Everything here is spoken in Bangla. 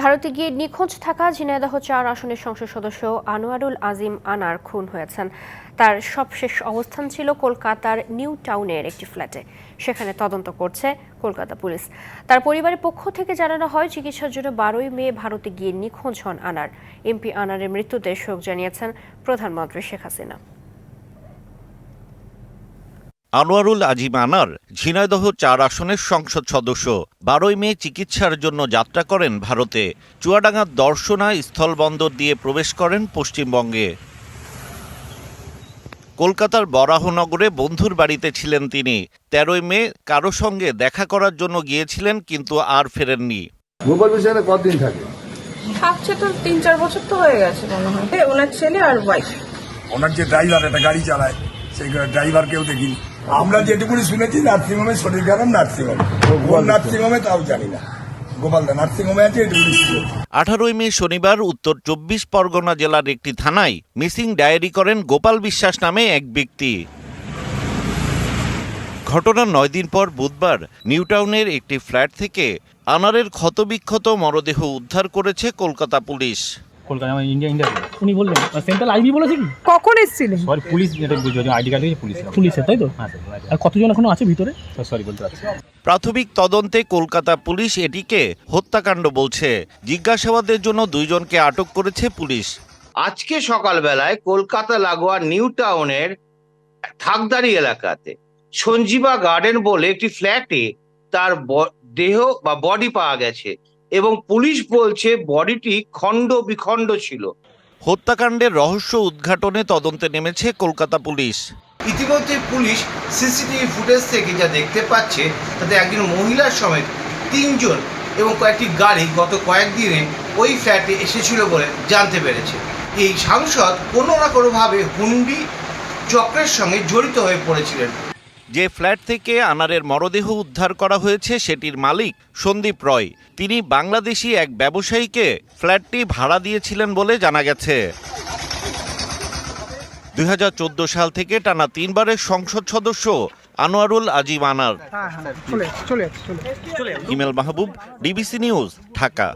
ভারতে গিয়ে নিখোঁজ থাকা ঝিনাইদহ চার আসনের সংসদ সদস্য আনোয়ারুল আজিম আনার খুন হয়েছেন। তার সবশেষ অবস্থান ছিল কলকাতার নিউ টাউনের একটি ফ্ল্যাটে। সেখানে তদন্ত করছে কলকাতা পুলিশ। তার পরিবারের পক্ষ থেকে জানানো হয়, চিকিৎসার জন্য বারোই মে ভারতে গিয়ে নিখোঁজ হন আনার। এমপি আনারের মৃত্যুতে শোক জানিয়েছেন প্রধানমন্ত্রী শেখ হাসিনা। আনোয়ারুল আজিম আনার ঝিনাইদহ চার আসনের সংসদ সদস্য বারোই মে চিকিৎসার জন্য যাত্রা করেন ভারতে। চুয়াডাঙ্গার দর্শনা স্থলবন্দর দিয়ে প্রবেশ করেন পশ্চিমবঙ্গে। কলকাতার বরাহনগরে বন্ধুর বাড়িতে ছিলেন তিনি। তেরোই মে কারও সঙ্গে দেখা করার জন্য গিয়েছিলেন কিন্তু আর ফেরেননি। গোপাল মিশনে কতদিন থাকে? থাকছে তো তিন চার বছর তো হয়ে গেছে মনে হয়। ওনার ছেলে আর ওয়াইফ ওনার যে ড্রাইভার একটা গাড়ি চালায় সেই ড্রাইভারকেও দেখিনি। আমরা যেটুকুনি শুনেছি নার্সিংহোমে শরীর খারাপ নার্সিংহোমে। কোন নার্সিংহোমে তাও জানি না। গোপালদা নার্সিংহোমে আছে এটুকুনি আঠারোই মে শনিবার উত্তর চব্বিশ পরগনা জেলার একটি থানায় মিসিং ডায়েরি করেন গোপাল বিশ্বাস নামে এক ব্যক্তি। ঘটনার নয় দিন পর বুধবার নিউটাউনের একটি ফ্ল্যাট থেকে আনারের ক্ষতবিক্ষত মরদেহ উদ্ধার করেছে কলকাতা পুলিশ। কলকাতা আমার ইন্ডিয়া ইন্ডিয়া উনি বললেন সেন্ট্রাল আইবি বলেছে কি? কখন এসেছিলেন? সরি পুলিশ যেটা আইডি কার্ড পুলিশ তাই তো? হ্যাঁ আর কতজন এখনও আছে ভিতরে? সরি বলতে পারছি প্রাথমিক তদন্তে কলকাতা পুলিশ এটিকে হত্যাকাণ্ড বলছে। জিজ্ঞাসাবাদের জন্য দুইজনকে আটক করেছে পুলিশ। আজকে সকালবেলায় কলকাতা লাগোয়া নিউ টাউনের থাকদারি এলাকাতে সঞ্জীবা গার্ডেন বলে একটি ফ্ল্যাটে তার দেহ বা বডি পাওয়া গেছে। এবং পুলিশ বলছে বডিটি খণ্ড বিখণ্ড ছিল। হত্যাকাণ্ডের রহস্য উদ্ঘাটনে তদন্তে নেমেছে কলকাতা পুলিশ। ইতিমধ্যে পুলিশ সিসিটিভি ফুটেজ থেকে যা দেখতে পাচ্ছে তাতে একজন মহিলার সমেত তিনজন এবং কয়েকটি গাড়ি গত কয়েকদিনে ওই ফ্ল্যাটে এসেছিল বলে জানতে পেরেছে। এই সাংসদ কোনো না কোনোভাবে হুন্ডি চক্রের সঙ্গে জড়িত হয়ে পড়েছিলেন। যে ফ্ল্যাট থেকে আনারের মরদেহ উদ্ধার করা হয়েছে সেটির মালিক সন্দীপ রয়। তিনি বাংলাদেশি এক ব্যবসায়ীকে ফ্ল্যাটটি ভাড়া দিয়েছিলেন বলে জানা গেছে। দুই হাজার চোদ্দ সাল থেকে টানা তিনবারের সংসদ সদস্য আনোয়ারুল আজিম আনার। চলে চলে চলে ইমেল মাহবুব ডিবিসি নিউজ ঢাকা।